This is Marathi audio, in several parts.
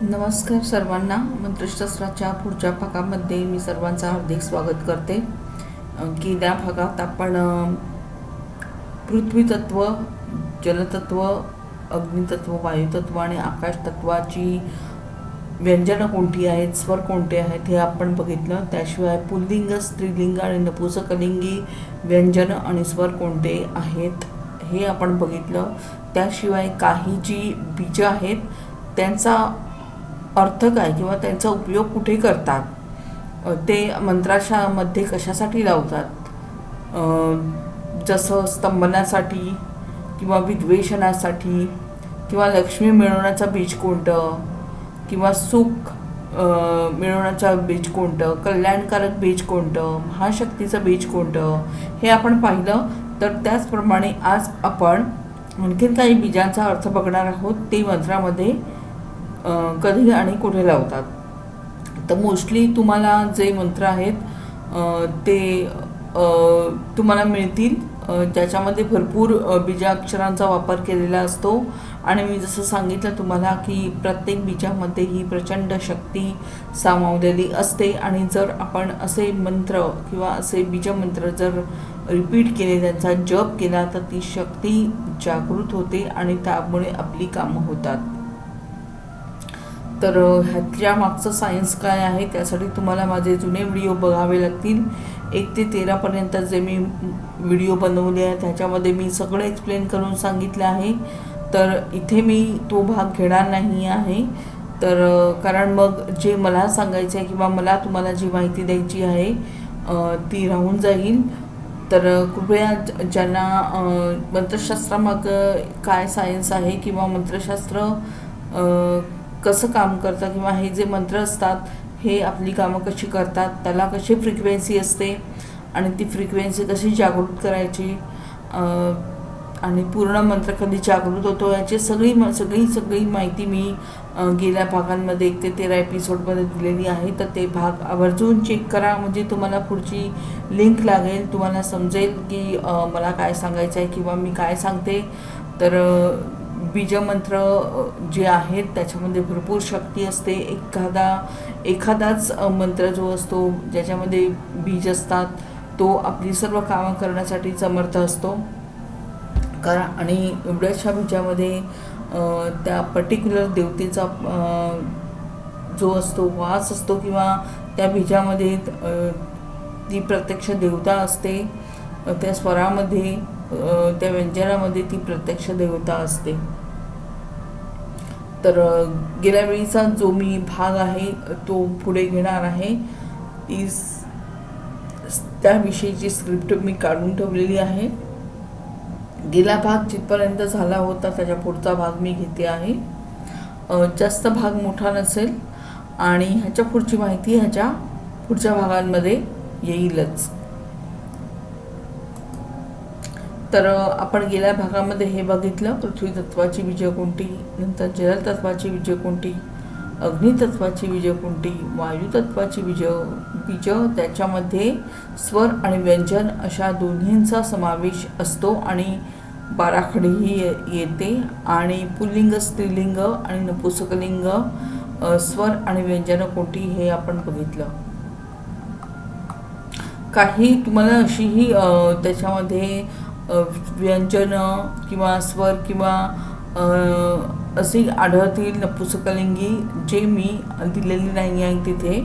नमस्कार सर्वांना. मंत्रशास्त्राच्या पुढच्या भागामध्ये मी सर्वांचं हार्दिक स्वागत करते. की त्या भागात आपण पृथ्वीतत्व जलतत्व अग्नितत्व वायुतत्व आणि आकाशतत्वाची व्यंजनं कोणती आहेत स्वर कोणते आहेत हे आपण बघितलं. त्याशिवाय पुल्लिंग स्त्रीलिंग आणि नपुसकलिंगी व्यंजन आणि स्वर कोणते आहेत हे आपण बघितलं. त्याशिवाय काही जी बीजं आहेत त्यांचा अर्थ काय किंवा त्यांचा उपयोग कुठे करतात? ते मंत्राशामध्ये कशासाठी लावतात? जसं स्तंभनासाठी किंवा विद्वेषणासाठी किंवा लक्ष्मी मिळवण्याचा बीज कोणतं? किंवा सुख मिळवण्याचा बीज कोणतं? कल्याणकारक बीज कोणतं? महाशक्तीचं बीज कोणतं? हे आपण पाहिलं. तर त्याचप्रमाणे आज आपण आणखीन काही बीजांचा अर्थ बघणार आहोत. ते मंत्रामध्ये कधी आणि कुठे लावतात. तर मोस्टली तुम्हाला जे मंत्र आहेत ते तुम्हाला मिळतील. ज्याच्यामध्ये भरपूर बीजाक्षरांचा वापर केलेला असतो. आणि मी जसं सांगितलं तुम्हाला की प्रत्येक बीजामध्ये ही प्रचंड शक्ती सामावलेली असते. आणि जर आपण असे मंत्र किंवा असे बीजमंत्र जर रिपीट केले त्यांचा जप केला तर ती शक्ती जागृत होते आणि त्यामुळे आपली कामं होतात. तर ह्याच्या मागचं सायन्स काय आहे त्यासाठी तुम्हाला माझे जुने व्हिडिओ बघावे लागतील. एक ते तेरापर्यंत जे मी व्हिडिओ बनवले आहे त्याच्यामध्ये मी सगळं एक्सप्लेन करून सांगितलं आहे. तर इथे मी तो भाग घेणार नाही आहे. तर कारण मग जे मला सांगायचं आहे किंवा मला तुम्हाला जी माहिती द्यायची आहे ती राहून जाईल. तर कृपया ज- ज्यांना मंत्रशास्त्रामागं काय सायन्स आहे किंवा मंत्रशास्त्र कसं काम करतं किंवा हे जे मंत्र असतात हे आपली कामं कशी करतात त्याला कशी फ्रिक्वेन्सी असते आणि ती फ्रिक्वेन्सी कशी जागृत करायची आणि पूर्ण मंत्र कधी जागृत होतो याची सगळी म- सगळी सगळी माहिती मी गेल्या भागांमध्ये एक ते तेरा एपिसोडमध्ये दिलेली आहे. तर ते भाग आवर्जून चेक करा. म्हणजे तुम्हाला पुढची लिंक लागेल. तुम्हाला समजेल की मला काय सांगायचं आहे किंवा मी काय सांगते. तर बीजमंत्र जे आहेत त्याच्यामध्ये भरपूर शक्ती असते. एखादा एखादाच मंत्र जो असतो ज्याच्यामध्ये बीज असतात तो आपली सर्व कामं करण्यासाठी समर्थ असतो. कारण आणि एवढ्याशा बीजामध्ये त्या पर्टिक्युलर देवतेचा जो असतो वास असतो किंवा त्या बीजामध्ये ती प्रत्यक्ष देवता असते. त्या स्वरामध्ये त्या व्यंजनामध्ये ती प्रत्यक्ष देवता असते. तर गेल्या वेळीचा जो मी भाग आहे तो पुढे घेणार आहे. ती त्याविषयीची स्क्रिप्ट मी काढून ठेवलेली आहे. गेला भाग जिथपर्यंत झाला होता त्याच्या पुढचा भाग मी घेते आहे. जास्त भाग मोठा नसेल आणि ह्याच्या पुढची माहिती ह्याच्या पुढच्या भागांमध्ये येईलच. तर आपण गेल्या भागामध्ये हे बघितलं. पृथ्वी तत्वाची विजय नंतर जल तत्वाची विजय अग्नितत्वाची विजय वायुतत्वाची विजय बीज त्याच्यामध्ये स्वर आणि व्यंजन अशा दोन्हींचा समावेश असतो आणि बाराखडीही येते. आणि पुल्लिंग स्त्रीलिंग आणि नपुसकलिंग स्वर आणि व्यंजनकोटी हे आपण बघितलं. काही तुम्हाला अशीही त्याच्यामध्ये व्यंजनं किंवा स्वर किंवा असे आढळतील नपुसकलिंगी जे मी दिलेली नाही आहे तिथे.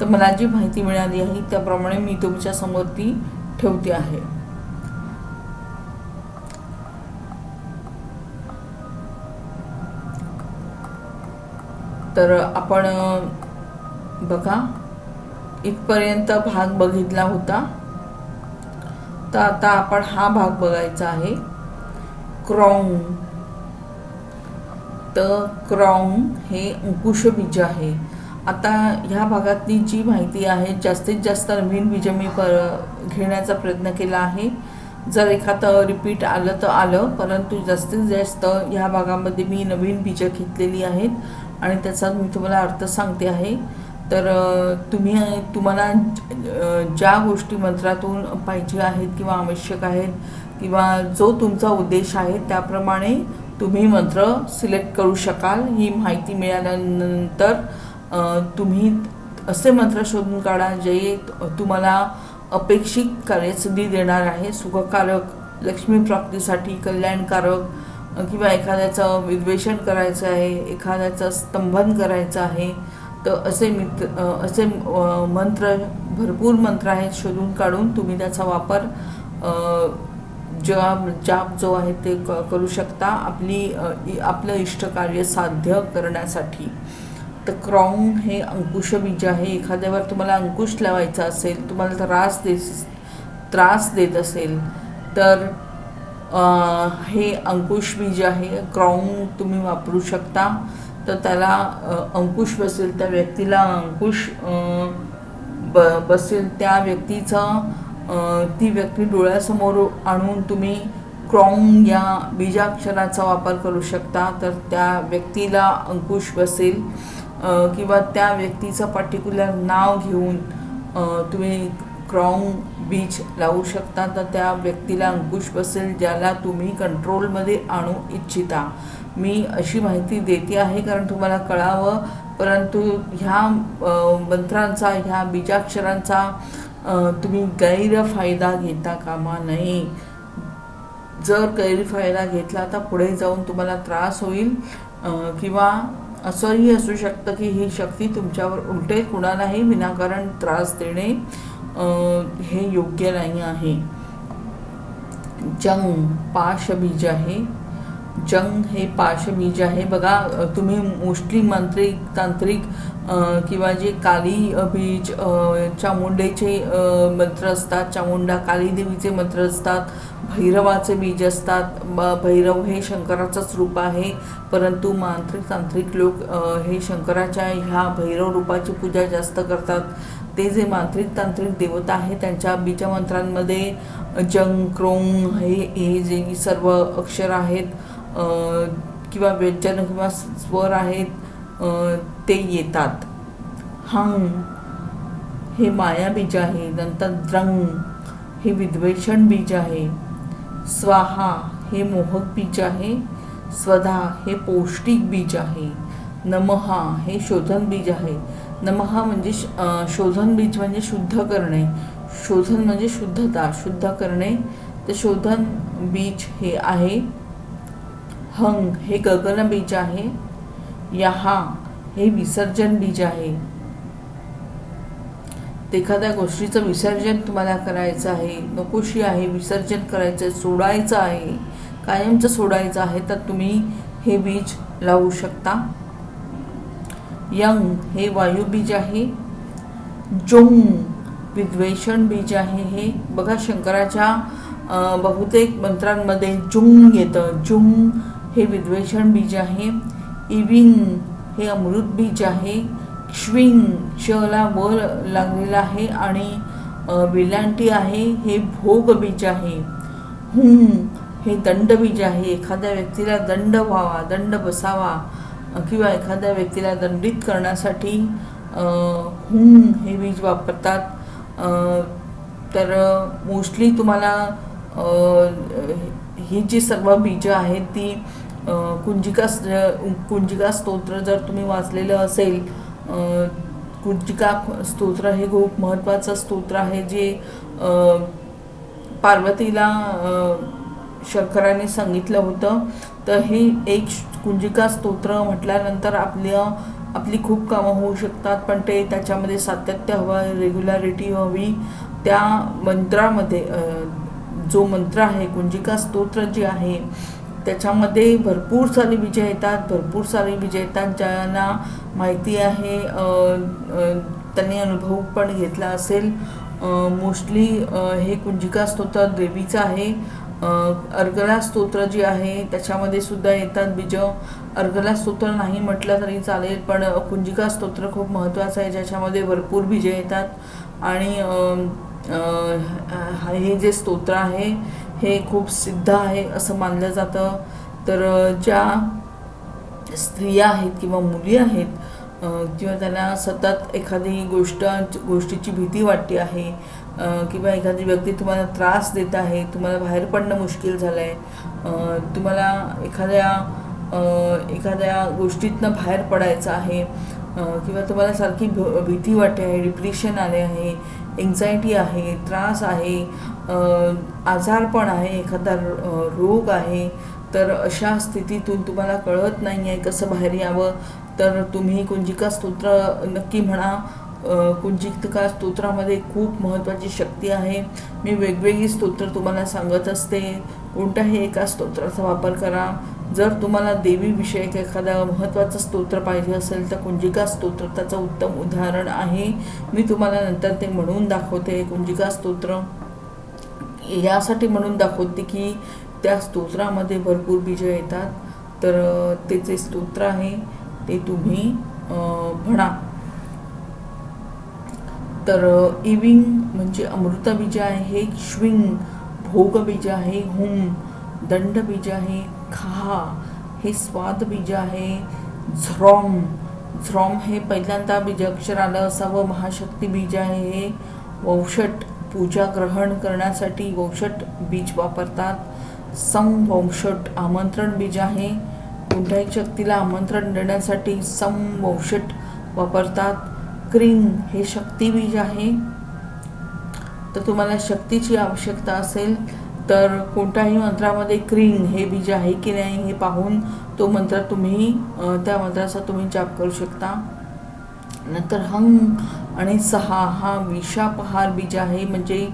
तर मला जी माहिती मिळाली आहे त्याप्रमाणे मी तुमच्यासमोर ती ठेवते आहे. तर आपण बघा इथपर्यंत भाग बघितला होता. तर आता आपण हा भाग बघायचा आहे. क्रॉंग तर क्रॉंग हे अंकुशबीज आहे. आता ह्या भागातली जी माहिती आहे जास्तीत जास्त नवीन बीज मी पर घेण्याचा प्रयत्न केला आहे. जर एखादं रिपीट आलं तर आलं परंतु जास्तीत जास्त ह्या भागामध्ये मी नवीन बीजं घेतलेली आहेत. आणि त्याचा मी तुम्हाला अर्थ सांगते आहे. तर तुम्ही तुम्हाला ज्या गोष्टी मंत्रातून पाहिजे आहेत किंवा आवश्यक आहेत किंवा जो तुमचा उद्देश आहे त्याप्रमाणे तुम्ही मंत्र सिलेक्ट करू शकाल. ही माहिती मिळाल्यानंतर तुम्ही असे मंत्र शोधून काढा जे तुम्हाला अपेक्षित कार्यसिद्धी देणार आहे. सुखकारक लक्ष्मी प्राप्तीसाठी कल्याणकारक किंवा एखाद्याचं विद्वेषण करायचं आहे एखाद्याचं स्तंभन करायचं आहे तर असे मित्र असे मंत्र भरपूर मंत्र आहेत शोधून काढून तुम्ही त्याचा वापर अ, जाप जो आहे ते क करू शकता. आपली इ- आपलं इष्टकार्य साध्य करण्यासाठी. तर क्रॉंग हे अंकुश बीज आहे. एखाद्यावर तुम्हाला अंकुश लावायचा असेल तुम्हाला त्रास दे त्रास देत असेल तर आ, हे अंकुश बीज आहे. क्रॉंग तुम्ही वापरू शकता. तर त्याला अंकुश बसेल त्या व्यक्तीला अंकुश ब बसेल. त्या व्यक्तीचा ती व्यक्ती डोळ्यासमोर आणून तुम्ही क्रॉंग या बीजाक्षराचा वापर करू शकता. तर त्या व्यक्तीला अंकुश बसेल. किंवा त्या व्यक्तीचं पर्टिक्युलर नाव घेऊन तुम्ही क्रॉंग बीच लावू शकता. तर त्या व्यक्तीला अंकुश बसेल ज्याला तुम्ही कंट्रोलमध्ये आणू इच्छिता. मी अशी माहिती देते आहे कारण तुम्हाला कळावं. परंतु ह्या मंत्रांचा ह्या बीजाक्षरांचा तुम्ही गैरफायदा घेता कामा नये. जर गैरफायदा घेतला तर पुढे जाऊन तुम्हाला त्रास होईल किंवा असंही असू शकतं की ही शक्ती तुमच्यावर उलटे कुणालाही विनाकारण त्रास देणे हे योग्य नाही आहे. जंग पाशबीज आहे. जंग हे पार्श्वबीज आहे. बघा तुम्ही मोस्टली मंत्रिक तांत्रिक किंवा जे काली बीज चामुंडेचे मंत्र असतात चामुंडा काली देवीचे मंत्र असतात भैरवाचे बीज असतात ब- भैरव हे शंकराचंच रूप आहे परंतु मांत्रिक तांत्रिक लोक हे शंकराच्या ह्या भैरव रूपाची पूजा जास्त करतात. ते जे मांत्रिक तांत्रिक देवता आहे त्यांच्या बीजमंत्रांमध्ये जंग क्रोंग हे हे जे सर्व अक्षर आहेत किंवा व्यंजन किंवा स्वर आहेत ते येतात. हंग हे माया बीज आहे नंतर द्रंग हे विद्वेषण बीज आहे. स्वाहा हे मोहक बीज आहे स्वधा हे पौष्टिक बीज आहे. नमहा हे शोधन बीज आहे. नमहा म्हणजे श- शोधन बीज म्हणजे शुद्ध करणे. शोधन म्हणजे शुद्धता शुद्ध करणे. तर शोधन बीज हे आहे. हंग हे गगन बीज आहे. यहा हे विसर्जन बीज आहे. एखाद्या गोष्टीचं विसर्जन तुम्हाला करायचं आहे. नकोशी आहे विसर्जन करायचं सोडायचं आहे. कायमचं सोडायचं आहे तर तुम्ही हे बीज लावू शकता. यंग हे वायू बीज आहे. जोंग विद्वेषण बीज आहे हे. बघा शंकराच्या बहुतेक मंत्रांमध्ये जुंग येतं. जुंग हे विद्वेषण बीज आहे. इविंग हे अमृत बीज आहे. क्ष्विंग क्षला व लागलेला आहे आणि विलांटी आहे. हे भोग बीज आहे. हुं हे दंडबीज आहे. एखाद्या व्यक्तीला दंड व्हावा दंड बसावा किंवा एखाद्या व्यक्तीला दंडित करण्यासाठी हुं हे बीज वापरतात. तर मोस्टली तुम्हाला ही जी सर्व बीजं आहेत ती कुंजिका कुंजिका स्तोत्र जर तुम्ही वाचलेलं असेल कुंजिका स्तोत्र हे खूप महत्त्वाचं स्तोत्र आहे जे पार्वतीला शंकराने सांगितलं होतं. तर हे एक कुंजिका स्तोत्र म्हटल्यानंतर आपल्या आपली खूप कामं होऊ शकतात पण ते त्याच्यामध्ये सातत्य हवं रेग्युलॅरिटी हवी. त्या मंत्रामध्ये जो मंत्र आहे कुंजिका स्तोत्र जे आहे त्याच्यामध्ये भरपूर सारे विजय येतात भरपूर सारे विजय येतात ज्यांना माहिती आहे त्यांनी अनुभव पण घेतला असेल. मोस्टली हे कुंजिका स्तोत्र देवीचं आहे. अर्गला स्तोत्र जे आहे त्याच्यामध्ये सुद्धा येतात बीज. अर्गला स्तोत्र नाही म्हटलं तरी चालेल पण कुंजिका स्तोत्र खूप महत्त्वाचं आहे ज्याच्यामध्ये भरपूर बीजे येतात. आणि हे जे स्तोत्र आहे हे खूप सिद्ध आहे असं मानलं जातं. तर ज्या स्त्रिया आहेत किंवा मुली आहेत किंवा त्यांना सतत एखादी गोष्ट गोष्टीची भीती वाटते आहे किंवा एखादी व्यक्ती तुम्हाला त्रास देत आहे तुम्हाला बाहेर पडणं मुश्किल झालं आहे तुम्हाला एखाद्या एखाद्या गोष्टीतनं बाहेर पडायचं आहे किंवा तुम्हाला सारखी भ- भीती वाटते आहे डिप्रेशन आले आहे एन्झायटी आहे त्रास आहे आजारपण आहे एखादा रोग आहे तर अशा स्थितीतून तुम्हाला कळत नाही आहे कसं बाहेर यावं. तर तुम्ही कुंजिका स्तोत्र नक्की म्हणा. कुंजिका स्तोत्रामध्ये खूप महत्त्वाची शक्ती आहे. मी वेगवेगळी स्तोत्र तुम्हाला सांगत असते. कोणत्याही एका स्तोत्राचा वापर करा. जर तुम्हाला देवीविषयक एखादा महत्त्वाचं स्तोत्र पाहिजे असेल तर कुंजिका स्तोत्र त्याचं उत्तम उदाहरण आहे. मी तुम्हाला नंतर ते म्हणून दाखवते. कुंजिका स्तोत्र. यासाठी म्हणून दाखवते की त्या स्तोत्रामध्ये भरपूर बीजं येतात. तर ते जे स्तोत्र आहे ते तुम्ही म्हणा. तर इविंग म्हणजे अमृतबीज आहे श्विंग भोगबीज आहे हुम दंडबीज आहे खा हे स्वादबीज आहे झ्रॉम. झ्रॉम हे पहिल्यांदा बीजाक्षर आलं असावं महाशक्ती बीज आहे हे वौषट. पूजा ग्रहण करण्यासाठी वंशट बीज वापरतात. संवंशट आमंत्रण बीज आहे. कोणत्याही शक्तीला आमंत्रण देण्यासाठी संवंशट वापरतात. क्रिंग हे शक्ती बीज आहे. तर तुम्हाला शक्तीची आवश्यकता असेल तर कोणत्याही मंत्रामध्ये क्रिंग हे बीज आहे की नाही हे पाहून तो मंत्र तुम्ही त्या मंत्राचा तुम्ही जाप करू शकता. नंतर हंग आणि सहा हा विषापहार बीज आहे. म्हणजे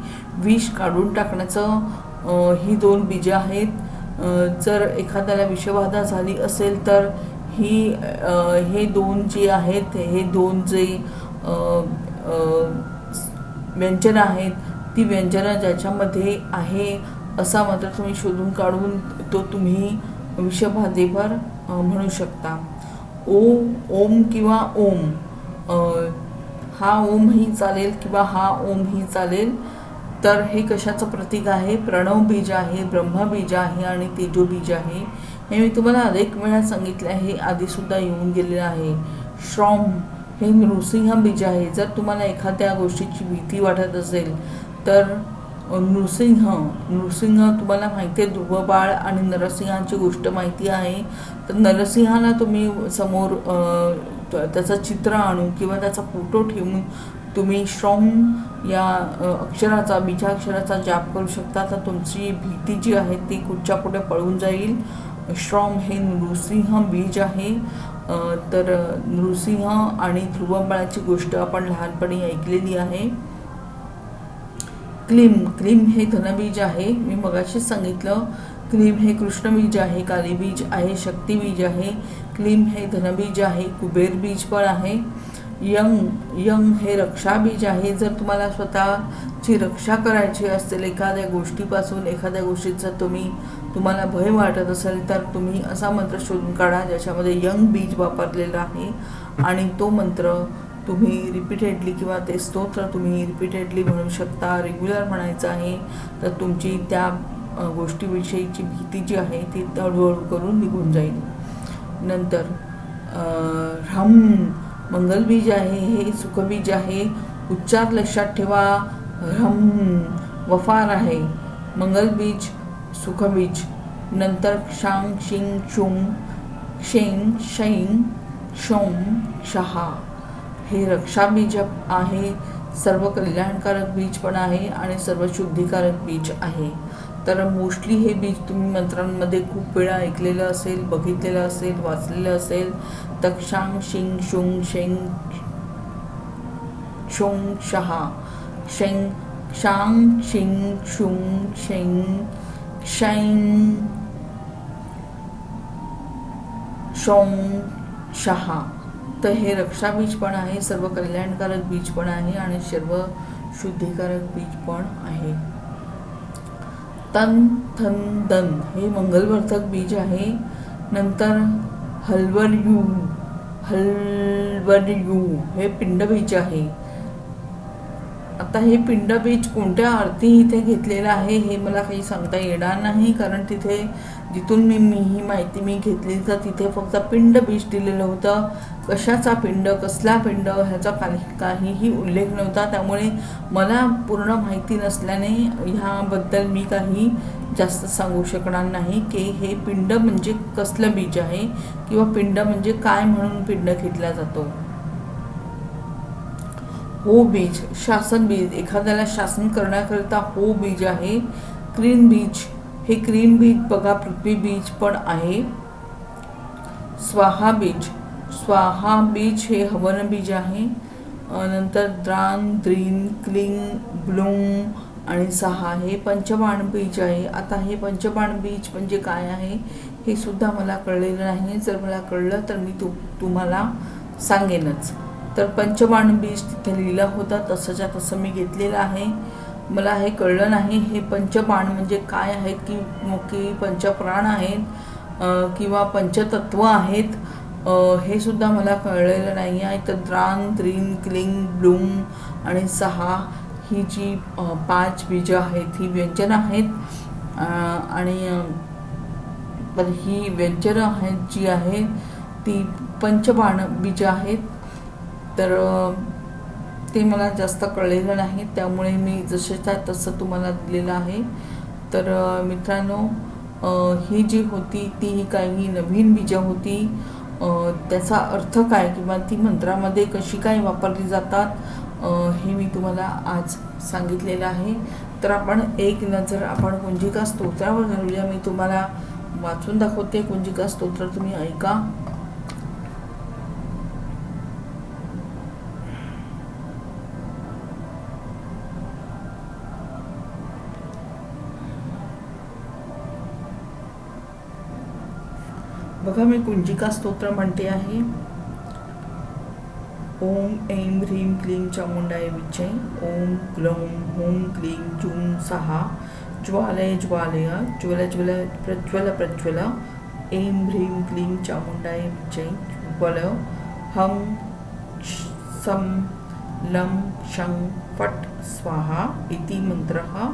विष काढून टाकण्याचं ही दोन बीजं आहेत. जर एखाद्याला विषबाधा झाली असेल तर ही हे दोन जे आहेत हे दोन जे व्यंजनं आहेत ती व्यंजनं ज्याच्यामध्ये आहे असा मात्र तुम्ही शोधून काढून तो तुम्ही विषबाधेवर म्हणू शकता. ओ ओम किंवा ओम हा ओमही चालेल किंवा हा ओमही चालेल तर हे कशाचं प्रतीक आहे? प्रणव बीज आहे ब्रह्मबीज आहे आणि तेजोबीज आहे. हे मी तुम्हाला अनेक वेळा सांगितले आहे आधीसुद्धा येऊन गेलेलं आहे. श्रॉम हे नृसिंह बीज आहे. जर तुम्हाला एखाद्या गोष्टीची भीती वाटत असेल तर नृसिंह नृसिंह तुम्हाला माहिती आहे ध्रुवबाळ आणि नरसिंहाची गोष्ट माहिती आहे. तर नरसिंहाला तुम्ही समोर त्याचं चित्र आणून किंवा त्याचा फोटो ठेवून तुम्ही श्रॉम या अ, अक्षराचा बीजाक्षराचा जाप करू शकता. तर तुमची भीती जी आहे ती कुठच्या पुढे पळून जाईल? श्रॉम हे नृसिंह बीज आहे. तर नृसिंह आणि ध्रुवंबळाची गोष्ट आपण लहानपणी ऐकलेली आहे. क्लीम क्लीम हे धनबीज आहे. मी मगाशीच सांगितलं क्लीम हे कृष्णबीज आहे कालीबीज आहे शक्तिबीज आहे. क्लीम हे धनबीज आहे कुबेर बीज पण आहे. यंग यंग हे रक्षाबीज आहे. जर तुम्हाला स्वतःची रक्षा करायची असेल एखाद्या गोष्टीपासून एखाद्या गोष्टीचं तुम्ही तुम्हाला भय वाटत असेल तर तुम्ही असा मंत्र शोधून काढा ज्याच्यामध्ये यंग बीज वापरलेला आहे. आणि तो मंत्र तुम्ही रिपीटेडली किंवा ते स्तोत्र तुम्ही रिपीटेडली म्हणू शकता रेग्युलर म्हणायचं आहे. तर तुमची त्या गोष्टीविषयीची भीती जी आहे ती हळूहळू करून निघून जाईल. नंतर ह्रम मंगलबीज आहे हे सुखबीज आहे उच्चार लक्षात ठेवा ह्रम वफार आहे मंगलबीज सुखबीज नंतर क्षांग शिंग शुंग शेंग शैंग शोम शहा. हे रक्षाबीज आहे सर्व कल्याणकारक बीज पण आहे आणि सर्व शुद्धीकारक बीज आहे. तर मोस्टली हे बीज तुम्ही मंत्रांमध्ये खूप वेळा ऐकलेलं असेल बघितलेलं असेल वाचलेलं असेल. तक्षांग शिंग शुंग शेंग शोंग शहा. शेंग क्षांग शिंग शुंग शेंग शैंग शोंग शहा. तर हे रक्षाबीज पण आहे सर्व कल्याणकारक बीज पण आहे आणि सर्व शुद्धीकारक बीज पण आहे. तन थन दन. हे मंगलवर्धक बीज आहे. नंतर हलवर यू हलवर यू हे पिंडबीज आहे. आता हे पिंडबीज कोणत्या आरती इथे घेतलेलं आहे हे मला काही सांगता येणार नाही कारण तिथे जिथून मी मी ही माहिती मी घेतली तर तिथे फक्त पिंड बीज दिलेलं होतं. कशाचा पिंड कसला पिंड ह्याचा काही काहीही उल्लेख नव्हता. त्यामुळे मला पूर्ण माहिती नसल्याने ह्याबद्दल मी काही जास्त सांगू शकणार नाही की हे पिंड म्हणजे कसलं बीज आहे किंवा पिंड म्हणजे काय म्हणून पिंड घेतला जातो. हो बीज शासन बीज एखाद्याला शासन करण्याकरिता हो बीज आहे. क्रीन बीज हे क्रीन बीज बघा पृथ्वी बीज पण आहे. स्वाहा बीज स्वाहा बीज हे हवन बीज आहे. नंतर द्रान द्रीन क्लिंग ब्लूम आणि सहा हे पंचबाण बीज आहे. आता हे पंचबाण बीज म्हणजे काय आहे हे सुद्धा मला कळलेलं नाही जर मला कळलं तर मी तु तुम्हाला सांगेनच. तर पंचबाण बीज तिथे लिहिलं होता तसंच्या तसं मी घेतलेलं आहे. मला हे कळलं नाही हे पंचबाण म्हणजे काय आहेत की की पंचप्राण आहेत किंवा पंचतत्व आहेत हे सुद्धा मला कळलेलं नाही आहे. तर द्रान त्रीन क्लिंग ब्लूम आणि सहा ही जी पाच बीजं आहेत ही व्यंजनं आहेत. आणि पण ही व्यंजनं आहेत जी आहेत ती पंचबाण बीजं आहेत. तर ते मला जास्त कळलेलं नाही. त्यामुळे मी जसेच्या तसं तुम्हाला दिलेलं आहे. तर मित्रांनो ही जी होती ती ही काही नवीन बीजं होती. त्याचा अर्थ काय किंवा ती मंत्रामध्ये कशी काय वापरली जातात हे मी तुम्हाला आज सांगितलेलं आहे. तर आपण एक नजर आपण कुंजिका स्तोत्रावर घालूया मी तुम्हाला वाचून दाखवते. कुंजिका स्तोत्र तुम्ही ऐका. मी कुंजिका स्तोत्र म्हणते आहे ओम, ऐं, ह्रीं, क्लीं, चामुंडाय विच्चै ओम, ग्लौं हुं क्लीं, जूं, सहा। ज्वालय ज्वालय, ज्वल ज्वल, प्रज्वल प्रज्वल। ऐं, ह्रीं, क्लीं, चामुंडाय विच्चै ज्वल, हं सं, लं, शं, फट्, स्वाहा इति मन्त्रः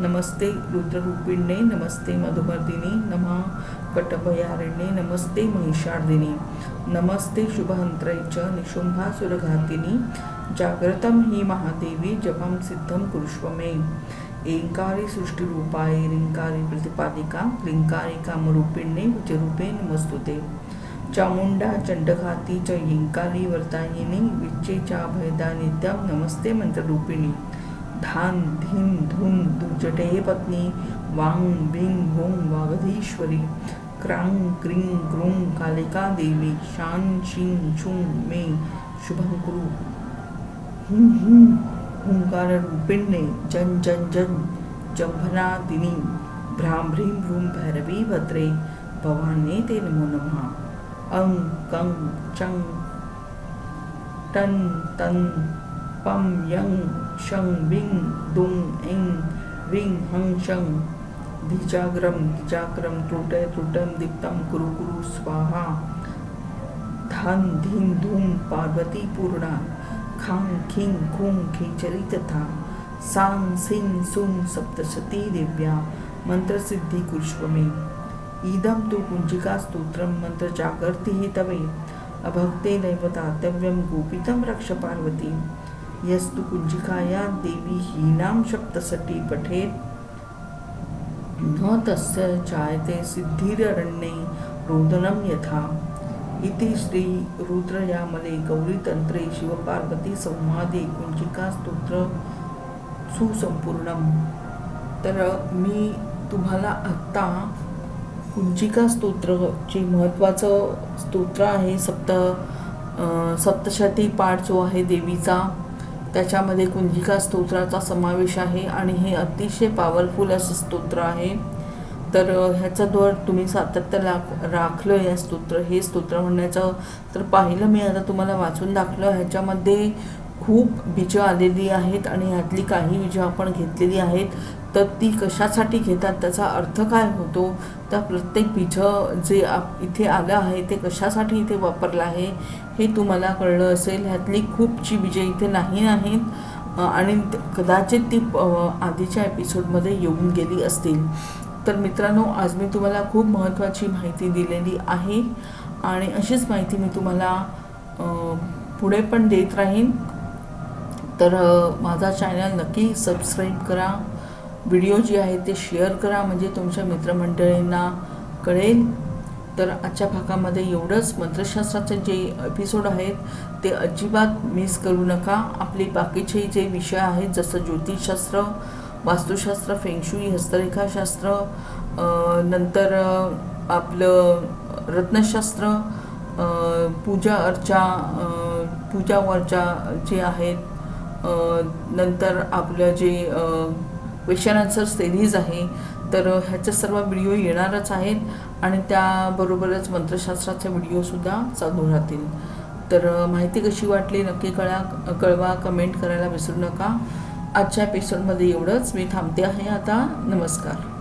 नमस्ते रुद्ररूपिण्ये नमस्ते मधुमर्दिनी नमः कटभयारिण्ये नमस्ते महिषार्दिनी नमस्ते शुभहन्त्रै च निशुम्भासुरघातिनी जाग्रतं हि महादेवी जपं सिद्धं कुरुष्व मे। एङ्कारी सृष्टिरूपाय रिङ्कारी प्रतिपादिका क्लिङ्कारी कामरूपिण्ये विजरूपे नमस्तुते। चामुंडा चंडघाती च हिंकारी वर्तायिनी चा भयदा नित्यम नमस्ते मंत्ररूपिणी धान धीन धूम दुर्जटे पत्नी वांग बिंग भोंग वागधीश्वरी क्रां क्रीं क्रूं कालिका देवी शान शिं शुं मे शुभं कुरु। हुं हुं हुंकार रूपिण्ये जन जन जन जंभनादिनी भ्राम्भ्रीं भ्रूं भैरवी भद्रे भवाने ते नमो नमः। अं कं चं टन तन पम यं शं विं दुं ऐं ह्रीं हं शं धिजाग्रम धिजाग्रम त्रुटय त्रुटम दीप्तं कुरु कुरु स्वाहा धन धीं धूम पार्वती पूर्णा खां खीं खूं खीचरी तथा सां सिं सुं सप्तशती दिव्या मंत्रसिद्धी कुर्ष्व मे इदं तु कुञ्जिका स्तोत्रं मन्त्रजागर्ति हि तवे अभक्ते नैव दातव्यं गोपितं रक्ष पार्वती यस्तु कुञ्जिकाया देवी हीनां शब्दसटी पठेत् न तस्य जायते सिद्धिरण्ये रोदनं यथा। इति श्री रुद्रयामले गौरीतन्त्रे शिवपार्वती संवादे कुञ्जिका सुसंपूर्णम तर मी तुम्हाला आत्ता कुंजिका स्तोत्र जे महत्त्वाचं स्तोत्र आहे सप्त सप्तशती पाठ जो आहे देवीचा त्याच्यामध्ये कुंजिका स्तोत्राचा समावेश आहे आणि हे अतिशय पॉवरफुल असं स्तोत्र आहे. तर ह्याचा द्वार दर तुम्ही सातत्य लाख राखलं या स्तोत्र हे स्तोत्र म्हणण्याचं तर पाहिलं मी आता तुम्हाला वाचून दाखलं. ह्याच्यामध्ये खूप बीजं आलेली आहेत आणि ह्यातली काही बीजं आपण घेतलेली आहेत. तर ती कशासाठी घेतात त्याचा अर्थ काय होतो? त्या प्रत्येक बीजं जे आप इथे आलं आहे ते कशासाठी इथे वापरलं आहे? हे तुम्हाला कळलं असेल ह्यातली खूपची विजय इथे नाही आहेत. आणि कदाचित ती आधीच्या एपिसोडमध्ये येऊन गेली असतील. तर मित्रांनो आज मी तुम्हाला खूप महत्त्वाची माहिती दिलेली आहे आणि अशीच माहिती मी तुम्हाला पुढे पण देत राहीन. तर माझा चॅनल नक्की सबस्क्राईब करा. व्हिडिओ जे आहे ते शेअर करा म्हणजे तुमच्या मित्रमंडळींना कळेल. तर आजच्या भागामध्ये एवढंच. मंत्रशास्त्राचे जे एपिसोड आहेत ते अजिबात मिस करू नका. आपले बाकीचे जे विषय आहेत जसं ज्योतिषशास्त्र वास्तुशास्त्र फेंगशुई हस्तरेखाशास्त्र नंतर आपलं रत्नशास्त्र पूजा अर्चा पूजा वर्चा जे आहेत नंतर आपलं जे क्वेश्चन आन्सर सिरीज आहे तर ह्याचे सर्व व्हिडिओ येणारच आहेत. आणि त्याबरोबरच मंत्रशास्त्राचे व्हिडिओसुद्धा चालू राहतील. तर माहिती कशी वाटली नक्की कळा कळवा कमेंट करायला विसरू नका. आजच्या एपिसोडमध्ये एवढंच. मी थांबते आहे आता. नमस्कार.